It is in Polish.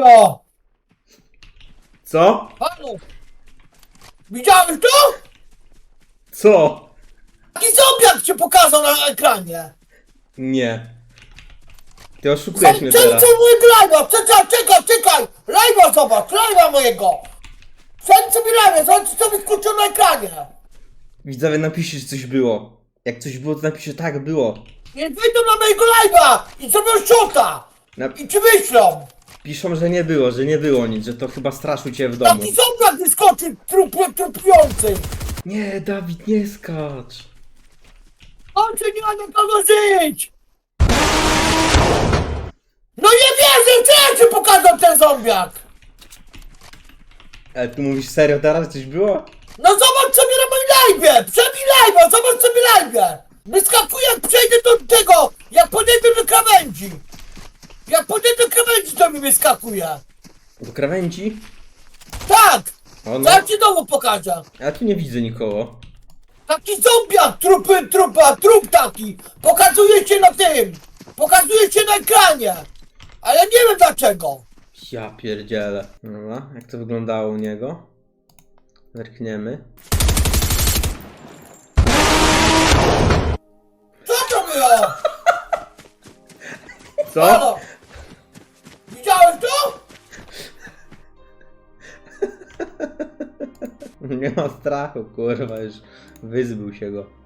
było? Co? Halo? Widziałeś to? Co? Taki zombiak się pokazał na ekranie. Nie. Ty oszukujesz mnie Przejdź teraz. mojego live'a, czekaj, czekaj, czekaj! Live'a zobacz, live'a mojego! Przejdź sobie live'a, zobacz co mi skurczył na ekranie. Widzowie napiszcie, że coś było. Jak coś było, to napiszcie tak, było. Nie wyjdą na mojego live'a i zrobią shota! Nap- I ci wyślą! Piszą, że nie było, że nie było nic, że to chyba straszył cię w domu. Taki zombiak wyskoczył trup, trupiący! Nie, Dawid, nie skacz. On się nie ma na kogo żyć! No nie wierzę, co ja ci pokazał ten zombiak! Ale ty mówisz serio teraz, coś było? No zobacz sobie na moim live'ie! Przebij live'a, zobacz sobie live'ie! Wyskakuję jak przejdę do tego, jak podejdę do krawędzi! Jak podejdę do krawędzi to mi wyskakuje! Do krawędzi? Tak! O no. Zaraz ci znowu pokażę! Ja tu nie widzę nikogo. Taki zombiak, trupy, trupa, trup taki! Pokazuje się na tym! Pokazuje się na ekranie! Ale nie wiem dlaczego! Ja pierdzielę. Dobra, jak to wyglądało u niego? Zerkniemy. Co to było? Co? Halo? Nie ma strachu, kurwa, już wyzbył się go.